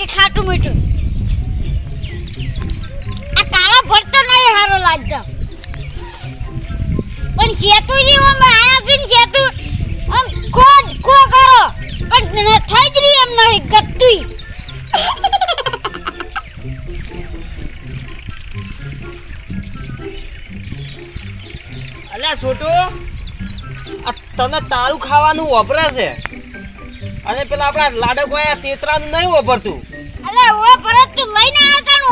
લાગે ખાટું મીઠું. આ કાળા ભરતો નહીં હારો લાગતો. પણ સેતુ જી ઓમ આયા છે ને સેતુ આમ ખોદ ખો કરો. પણ થઈ જ રહી એમ નહીં ગટ્ટી અલ્યા આ તને તારું ખાવાનું વપરાશે અને પેલા આપણા લાડકો આયા તેતરાનું નહીં વપરતું. ઓ ભરત તું લઈને આવ્યો તારું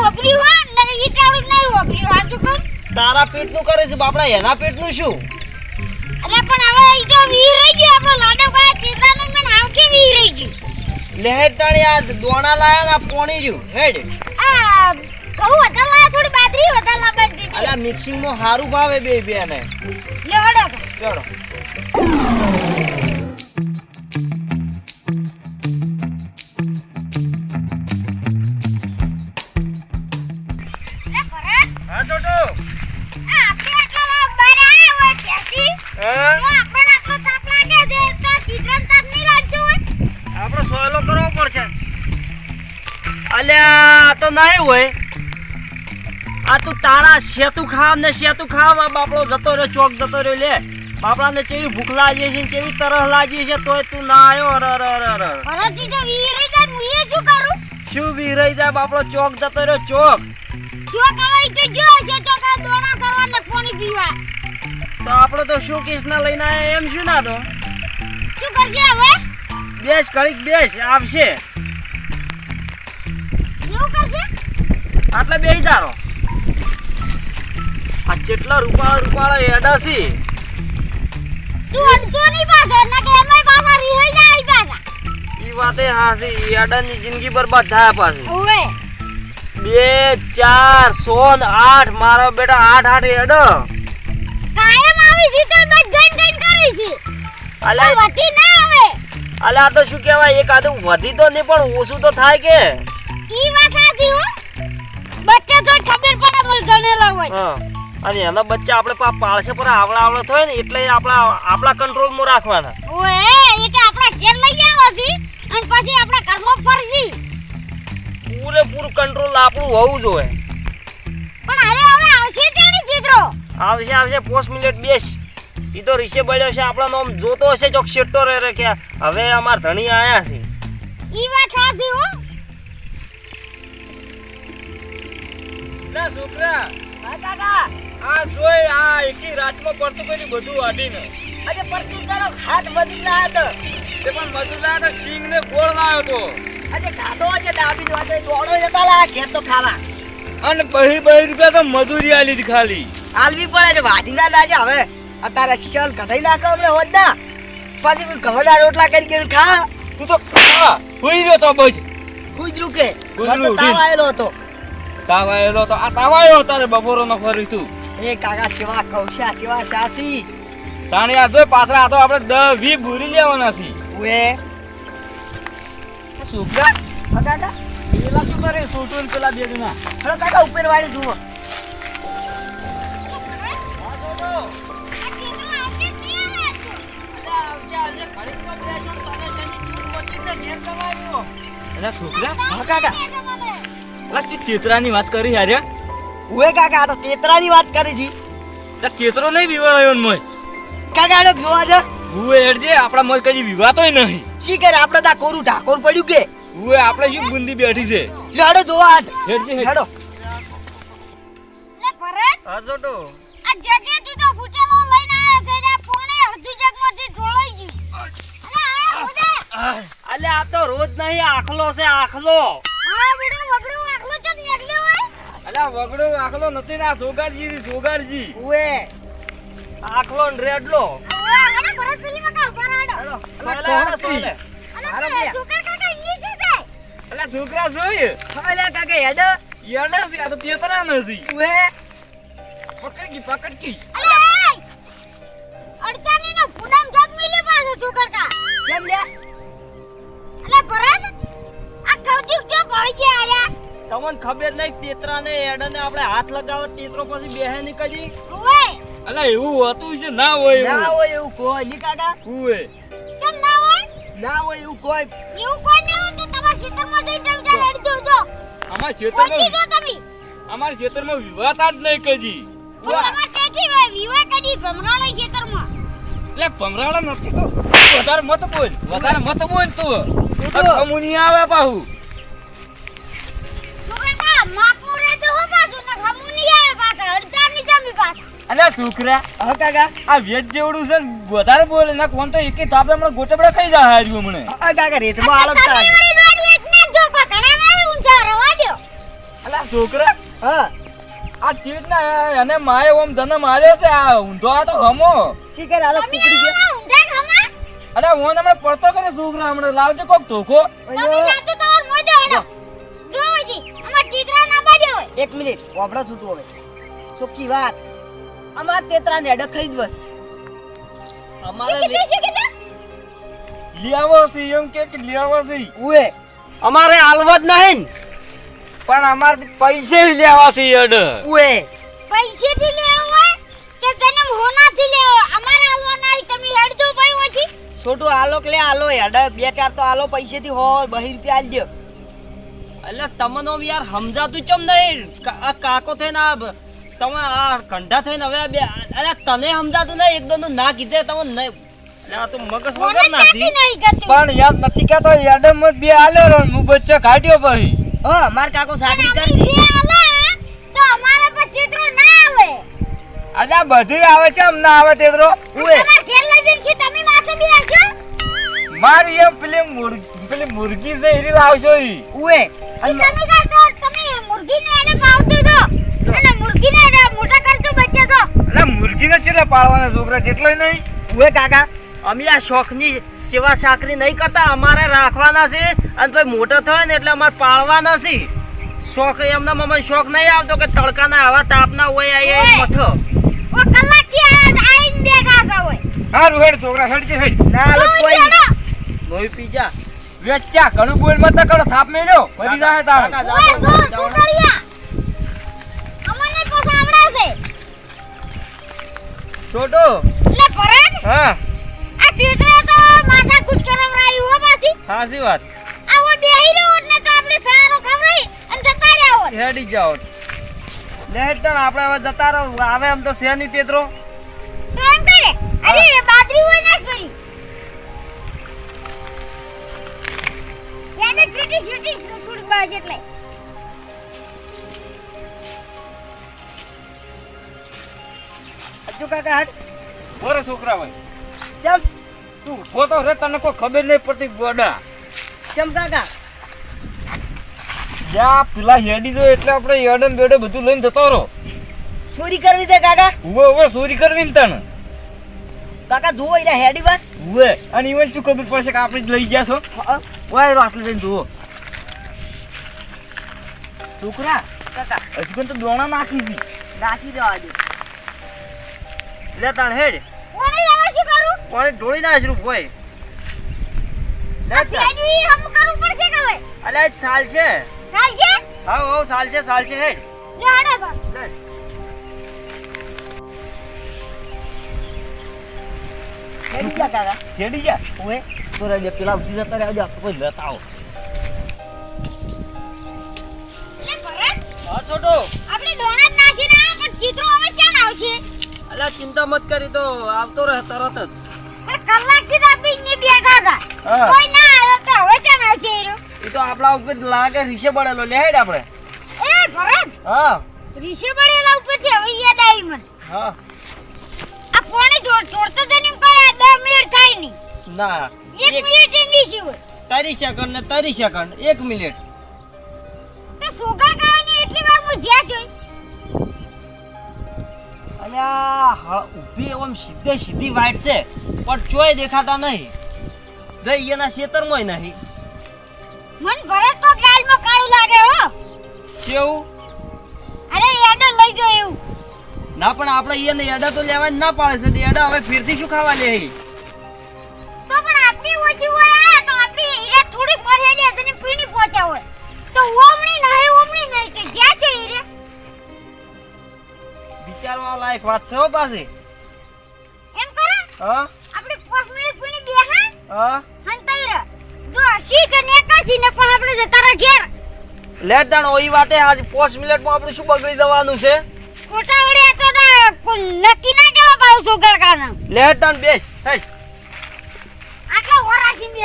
ને કર? પેટનું કરે છે બાપડા એના પેટનું શું? અલે પણ હવે ઈ તો રહી ગયો આપણો લાડો આવ કે રહી ગયું? લહેર તાણી આ દોણા લાયા ને પોણી રહ્યું હેડ. આ કહું વધારે લાયા થોડી બાદરી વધારે લાંબા દીધી અલ્યા મિક્સિંગમાં સારું ભાવે બે બે ને લે હડો. ચલો. આપણો સોયલો કરવો પડશે. અલ્યા તો નહીં હોય. આ તું તારા શેતુ ખાવ ને શેતુ ખાવ બાપડો જતો રહ્યો, ચોક જતો રહ્યો, લે. બાપડાને ચેવી ભૂખ લાગી છે ચેવી તરસ લાગી છે, તોય તું ના આવ્યો અર અર અર શું કરું જાય બાપડો, ચોક જતો રહ્યો, ચોક. જો કવાઈ તો જો છે તો કા દોણા કરવા ને પાણી પીવા. તો આપણે તો શું કિસના લઈને આવ્યા એમ શું ના તો. શું કરશે હવે? બેસ કળીક બેસ આવશે. કરશે આટલે બેસી તારો આ જેટલા રૂપાળા રૂપાળા એડાસી તું અડતો નહીં પાછો ના કે એમાંય પાછા રિહાઈ જાય પાછા. ઈ વાતે હાસી એડાની જિંદગી બરબાદ થાય પાછી. બે ચાર સો આઠ મારો બેટા આઠ આઠ એડો કાયમ આવી શીતળ બસ ગણ ગણ કરી છે. અલા વધી ના આવે. અલા તો શું કહેવાય? એક આદુ વધી તો નહીં પણ ઓછું તો થાય કે? ઈ વાત સાચી હો. બચ્ચે તો ખબર પડે મુલ ગણેલા હોય હા. અને એના બચ્ચા આપણે પા પાળશે પર આવડા આવડા થાય ને એટલે આપણા આપણા કંટ્રોલમાં રાખવાના. ઓએ એ કે આપણા ઘેર લઈ આવો છે અને પછી આપણા ઘરમાં ફરસી પૂરેપૂરું કંટ્રોલ આપણું હોવું જોઈએ પણ અરે હવે આવશે તેની ચિત્રો. આવશે આવશે પોસ્ટ મિનિટ બેસ. એ તો રીસે બળ્યો છે આપણા નામ જોતો હશે ચોક શેટો રે રે કે હવે અમાર ધણી આયા છે. ઈ વાત સાચી હો. ના છોકરા. હા કાકા. આ જોઈ આ એકી રાતમાં પડતું કોઈ બધું વાડીને અરે પરથી કરો હાથ મજૂર ના હતો. તે પણ મજૂરા તો સિંગ ને ગોળ લાવ્યો તો. અરે ખાધો છે દાબી નો આજે દોડો જતા લા ઘેર તો ખાવા. અને બહી બહી રૂપિયા તો મજૂરી આલી ખાલી. હાલવી પડે છે. વાઢી ના દાજે હવે અત્યારે ચલ કઢાઈ નાખો અમને હોત ના. પછી ઘઉંના રોટલા કરી કરીને ખા. તું તો હુઈ રહ્યો તો બસ ગુજરું કે. તાવ આવેલો હતો. તાવ આવેલો તો આ તાવ આવ્યો તારે બપોરો નો ફરી તું. એ કાકા સેવા કૌશા સેવા સાસી. તાણે આ જોઈ પાછળ આ તો આપણે દ વી ભૂરી લેવાના છી ઉએ. સુગા. કાકા. પેલા શું કરે? છોટું પેલા બે જણા કાકા ઉપર વાળી જુઓ. અલા છોકરા હા કાકા. એ તો મને. અલા શું તેતરાની વાત કરી યાર ઉએ કાકા આ તો તેતરાની વાત કરી છી. તા કેતરો નહીં વિવાળાયો ને મોય? કાકા આડો જોવા જા હુએ હેડજે આપડા મોય કદી વિવાતોય નહીં. શી કરે? આપણે તા કોરું ઢાકોર પડ્યું કે? હુએ આપણે શું બુંદી બેઠી છે? લડો જોવા હેડજે હેડો. લે ભરત. હા છોટુ આ જગે તું તો ફૂટેલો લઈને આવ્યો છે ને પોણે અડધી જગમાંથી ઢોળાઈ ગયું. અલે આ બધા અલે આ તો રોજ નહીં આખલો છે આખલો. હા બેડો વગડો આખલો જ નીકળ્યો હોય? અલા વગડો આખલો નથી ના જોગારજી જોગારજી. ઉએ આખલો ને રેડલો. અરે ભરત પેલી માં કાં ભરાડો અલા કોણ સોલે. અને હાલો પેલા બે. સુકર કાકા ઈ છે તે છોકરા જોઈ? કાકા હેડો. યાડા છે આ તો તેતરા નથી ઉએ પકડ કી પકડ કી અલે આય! અડતાની નો પૂનમ જગ મિલ્યો પાછો સુકર કા લે? અલે ભરત આ કૌતિક જો પડી ગયા આયા. તમને ખબર નહીં તેતરા ને એડા ને આપણે હાથ લગાવે તેતરો પછી બેહે ની કદી? ઓય અલા એવું હતું છે ના હોય ના હોય એવું કોઈ ની કાકા. ચમ ના હોય? ના હોય એવું કોઈ. એવું કોઈ નહીં હોય તો તમારે ખેતરમાં જઈ તમે ત્યાં રડજો જો અમાર ખેતરમાં જો ખેતરમાં વિવાદ જ નહીં કદી. હોય ખેતરમાં. એટલે ભમરાડા નથી તો. વધારે મત બોલ. વધારે મત બોલ તું? કમુની આવે પાહુ. તો કાકા માપનું રહેજો હો પાછું ને ખમું નહીં આવે પાછા અડધા ની જમી પાછા. અલે છોકરા હા કાકા. આ વેજ જેવડું છે ને વધારે બોલે. ના કોણ તો એકે તાપે હમણાં ગોટબડા ખાઈ જાય હાર્યું હમણે. હા કાકા રેતમાં આલમ જો પકડા ઊંચા રવા દો અલા છોકરા હા. આ ચીજ ના એને માએ ઓમ જન્મ માર્યો છે આ ઊંધો આ તો ગમો શીખર આલો કુકડી ગયો. અરે હું હમણાં પડતો કરે છોકરા હમણાં લાવજો કોક ધોકો. ના એક મિનિટ વાપડા છૂટું હવે. ચોખ્ખી વાત. અમાર તેતરા ને અડક ખરીદવસ અમારે લિયાવો છે એમ કે કે લેવો છે ઉએ. અમારે હાલવા જ નહીં પણ અમાર પૈસે લેવા છે યડ ઉએ. પૈસે થી લેવો કે જન્મ હોના થી લેવો? અમાર હાલવાના હોય તમે હેડજો ભાઈ વજી છોટું આલો કે લે આલો હેડ. બે ચાર તો આલો પૈસે થી હો બહી રૂપિયા આલ દો એટલે તમને યાર સમજાતું ચમ નહીં? આ કાકો થઈને આ તમે આ કંઢા થઈને હવે બે અરે તને સમજાતું નહીં? એકદમનું ના કીધે તમે નહીં પણ યાર નથી કહેતો એડમ બે આલ્યો રો હું બચ્ચો કાઢ્યો પછી. હા માર કાકો સાકરી કરશે. તો અમારે પર ચિત્રો ના આવે. અલ્યા બધું આવે છે આમ ના આવે તેદરો ઉએ તમાર ઘેર લઈ જઈને શું તમે માથે બેસજો મારી એમ પેલી મુર્ગી પેલી મુર્ગી છે એરી લાવશો ઈ. ઉએ તમે કાકો તમે મુર્ગીને એને પાવતો દો અને મુર્ગીને મોટા કરજો બચ્ચા તો. અલ્યા મુર્ગીને ચેટલા પાળવાના છોકરા જેટલો નહીં. ઉએ કાકા અમે આ શોખની સેવા સાકરી નહીં કરતા અમારે રાખવાના છે. અને ભાઈ મોટો થયો ને એટલે અમારે પાળવાના છે. શોખ એમના મમ્મી શોખ નહીં આવતો કે તડકાના આવા તાપના હોય આ મથો. હારું હેડ છોકરા હેડ કે હેડ. ના આલો કોઈ. લોહી પીજા વેચ્યા ઘણું બોલ મત કરો થાપ મેલ્યો ફરી જાય તાણ કાકા, ઓય, જાઓ, જો, જાઓ. સુતળિયા. અમને પાછા આવડાવશે. છોટો હા. સાચી વાત. આવો બેહી રહ્યો ને તો આપણે સારો ખવડાવી અને જતા રહ્યા હેડી જાઓ. લે તો આપણે હવે જતા રહો. આવે એમ તો છે નહીં તેતરો? તો એમ કરે, અરે બાદરી હોય ના કરી. એને છૂટી છૂટી થોડીક બાજ એટલે. અજુ કાકા હટ. બોરે છોકરા ભાઈ ચમ તું ઊભો તો રે તને કોઈ ખબર નહીં પડતી ગોડા. કેમ કાકા? જ્યાં પેલા હેડી જો એટલે આપણે એડમ બેડે બધું લઈને જતો રહો. ચોરી કરવી છે કાકા? ઉવે ઉવે ચોરી કરવી ને તને. કાકા જુઓ એટલે હેડી વાત ઉવે અને ઇવન શું ખબર પડશે કે આપણે જ લઈ ગયા છો? ઓય આટલે જઈને જુઓ. છોકરા કાકા. હજુ તો દોણા નાખી છે. નાખી દેવા દે. લે તણ હેડ. કોને લેવા શું કરું? પાણી ઢોળી નાખશું ભાઈ આ પેલી હમ કરવું પડશે કે હવે? અલે સાલ છે. ચાલશે? હા હો સાલ છે સાલ છે હેડ. લે હાડો. જા કાકા જા પેલા જતા આપણે કોઈ લેતા આવો. લે ભરત, હા છોટો. આપણે દોણા જ નાસીને આવ્યા, પણ ચિત્રો હવે ક્યાં આવશે? અલે ચિંતા મત કરી તો આવતો રહે તરત જ. કલાકથી આપણે બેઠા હતા. કોઈ ના આવ્યો તો હવે ક્યાં આવશે એ તો આપણા ઉપર લાગે રીશે પડેલો. લે હેડ આપણે. એ ભરત હા. રીશે પડેલા ઉપરથી હવે યાદ આવી મને. હા. આ કોણે જોડ છોડતો તો નહીં પણ આ દસ મિનિટ થાય નહીં. ના. એક મિનિટ એની શું હોય? તારી સેકન્ડ ને તારી સેકન્ડ એક મિનિટ. તો સોગા ખાવાની એટલી વાર હું જ્યાં જોઈ? અલ્યા ઊભી આમ સીધે સીધી વાઈટ છે પણ ચોય દેખાતા નહીં. જઈ એના ખેતરમાંય નહીં. મન ભરત તો ગાલમાં કાળું લાગે હો. કેવું? અરે એડો લઈ જો એવું. ના પણ આપણે એને એડા તો લેવા ના પાડે છે તે એડા હવે ફીરથી શું ખાવા લે તો પણ આપણી ઓછી હોય આ તો આપણી હીરા થોડીક મર્યાદા તને પીણી પહોંચ્યા હોય. તો ઓમણી નહીં લાયક વાત છે હો પાછી. એમ કરો? હા? આપણે પાંચ મિનિટ પીણી બેહા હા? હંતાઈ ર જો સીટ ને એકાસી ને પણ આપણે જતા રહ્યા ઘેર. લેટ તાણ ઓઈ વાતે આજ 5 મિનિટમાં આપણે શું બગડી જવાનું છે? ખોટા વડે તો નક્કી ના કેવા પાઉં છું ગરકાના લેટ તાણ બેસ હે આટલા વરાસી બે.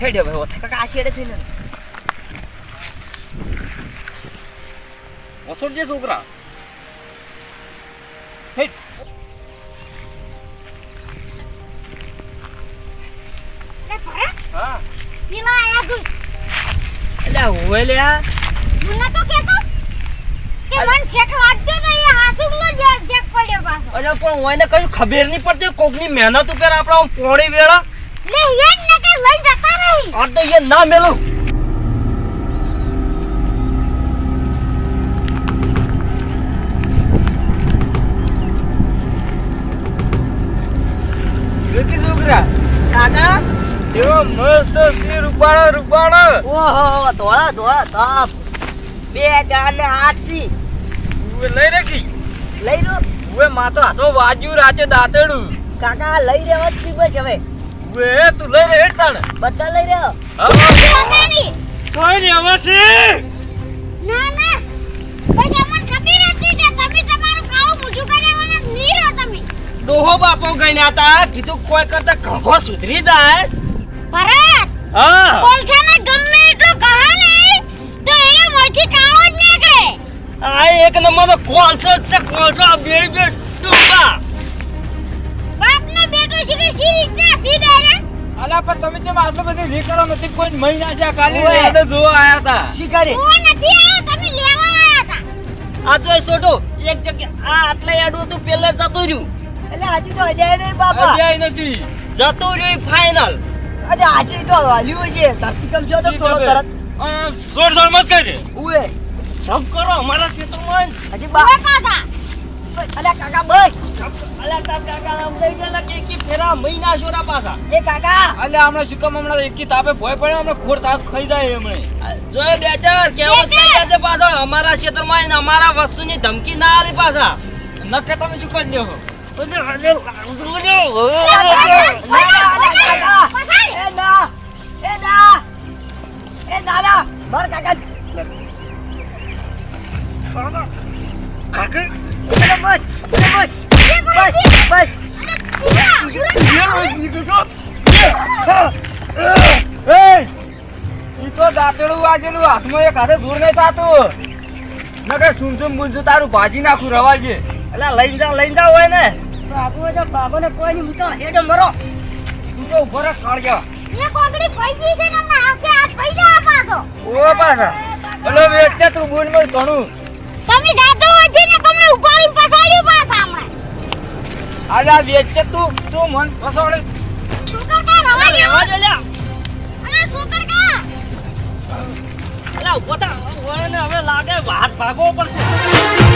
હેડે ભાઈ ઓથે કાકા આ શેડે થઈને. ઓછોડ જે છોકરા હેડ લે ભરત હા પેલા આયા તું અલ્યા હોવે લ્યા મને તો કેતો કે મન શેક લાગતો નહીં હાથુડલો જ શેક પડ્યો પાછો અલ્યા પણ ઓયને કઈ ખબર નહીં પડતી કોકની મહેનત ઉપર આપણે પોણી વેળા લે યે ને કે લઈ જતા નહીં આ તો એ ના મેલું છોકરા કાકા? જેવો મસ્ત સી રૂપાળો રૂપાળો ઓહો ધોળા ધોળા ધપ બે ગાને આઠસી ઉવે લઈ રાખી. લઈ લો. ઉવે માતો હાથો વાજ્યું રાચે દાંતેડું. કાકા લઈ રહ્યો જ છી બસ હવે. ઉવે તું લઈ રે હેડ તાણ. બધા લઈ રહ્યો. પોતાની કોઈ ની હવે છે. ના ના. ભાઈ અમને ખબર હતી કે તમે તમારું કાળું મૂજું કર્યા મને નીરો તમે. ડોહો બાપો ગઈ હતા કીધું કોઈ કરતા ઘઘો સુધરી જાય. ભરત હા. કોલસાને ગમે એટલું કહે ને તો એનો મોથી કાળો જ નીકળે. આ એક નંબરનો કોલસો છે કોલસો બે બે ડોબા. બાપને બેટો શીખે સી રીતના સી રે અલા પણ તમે જેમ આટલો બધો નીકળો નથી કોઈ મહિના છે કાલે. રેડે જોવા આયા હતા શિકારી. હું નથી આયા તમે લેવા આયા હતા આ તો છોટો એક જગ્યા આ આટલે એડું હતું પેલા જતો રહ્યું. એટલે હજી તો અજાય નહીં બાપા. અજાય નથી. જતું રહ્યું ફાઇનલ અરે આજે તો વાલ્યું છે. ધરતીકંપ થયો તો થોડો તરત. જોર જોર મત કરજે ઉએ સબ કરો અમારા ક્ષેત્રમાં હજી બાપા અલ્યા કાકા બસ. અલ્યા તાર કાકા આમ લઈ કે એકી ફેરા મહિના જોરા પાછા? એ કાકા. અલ્યા હમણાં શું કામ હમણાં એકી તાપે ભોય પડે હમણાં ખોર તાપ ખાઈ જાય હમણે જોયે બેચાર કેવત થઈ પાછા. અમારા ક્ષેત્રમાં અમારા વસ્તુની ધમકી ના આવી પાછા. નકે તમે શું કરી દેવો હાથમાં એક હાથે દૂર નહીં થાતું નકર સુન તારું ભાજી નાખું રવાજે એટલે લઈને જાઓ લઈને જાઓ હોય ને બાબુ હોય તો કોઈ નહીં મૂકો હેડો મરો. તું તો ઊભો રહ કાળિયા. એ કોકડી પઈ ગઈ છે ને હમણાં? આજ પઈ જા પાછો. ઓ પાછા. હલો વેચે તું બોલ મત ઘણું તમે જાતો છે ને તમને ઉપાડીને પસાડ્યું પાછા હમણાં. આલા વેચે તું તું મન ફસાવડે છોકર કા રવા દે રહેવા દે લ્યા અરે છોકર કા ઊભો ને હવે લાગે હાથ ભાગવો પડશે.